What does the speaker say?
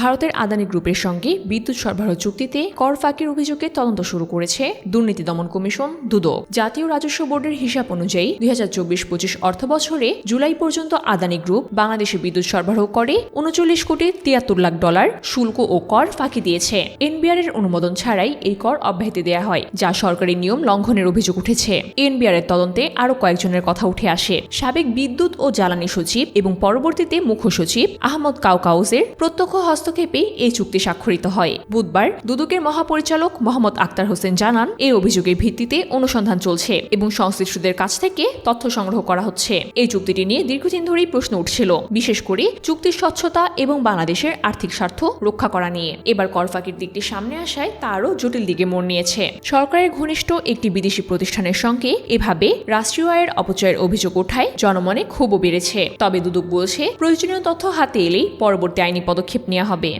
ভারতের আদানি গ্রুপের সঙ্গে বিদ্যুৎ সরবরাহ চুক্তিতে কর ফাঁকির অভিযোগে তদন্ত শুরু করেছে দুর্নীতি দমন কমিশন, দুদক। জাতীয় রাজস্ব বোর্ডের হিসাব অনুযায়ী দুই হাজার চব্বিশ পঁচিশ অর্থ বছরে জুলাই পর্যন্ত আদানি গ্রুপ বাংলাদেশে বিদ্যুৎ সরবরাহ করে উনচল্লিশ কোটি তিয়াত্তর লাখ ডলার শুল্ক ও কর ফাঁকি দিয়েছে। এনবিআর এর অনুমোদন ছাড়াই এই কর অব্যাহতি দেওয়া হয়, যা সরকারি নিয়ম লঙ্ঘনের অভিযোগ উঠেছে। এনবিআর এর তদন্তে আরও কয়েকজনের কথা উঠে আসে। সাবেক বিদ্যুৎ ও জ্বালানি সচিব এবং পরবর্তীতে মুখ্য সচিব আহমদ কাউকাউজের প্রত্যক্ষ হস্তক্ষেপে এই চুক্তি স্বাক্ষরিত হয়। বুধবার দুদকের মহাপরিচালক মোহাম্মদ আক্তার হোসেন জানান, এই অভিযোগের ভিত্তিতে অনুসন্ধান চলছে এবং সংশ্লিষ্টদের কাছ থেকে তথ্য সংগ্রহ করা হচ্ছে। এই চুক্তিটি নিয়ে দীর্ঘদিন ধরেই প্রশ্ন উঠছিল, বিশেষ করে চুক্তির স্বচ্ছতা এবং বাংলাদেশের আর্থিক স্বার্থ রক্ষা করা নিয়ে। এবার করফাকির দিকটি সামনে আসায় তা আরও জটিল দিকে মোড় নিয়েছে। সরকারের ঘনিষ্ঠ একটি বিদেশি প্রতিষ্ঠানের সঙ্গে এভাবে রাষ্ট্রীয় আয়ের অপচয়ের অভিযোগ ওঠায় জনমনে ক্ষোভও বেড়েছে। তবে দুদক বলছে, প্রয়োজনীয় তথ্য হাতে এলেই পরবর্তী আইনি পদক্ষেপ নেওয়া হবে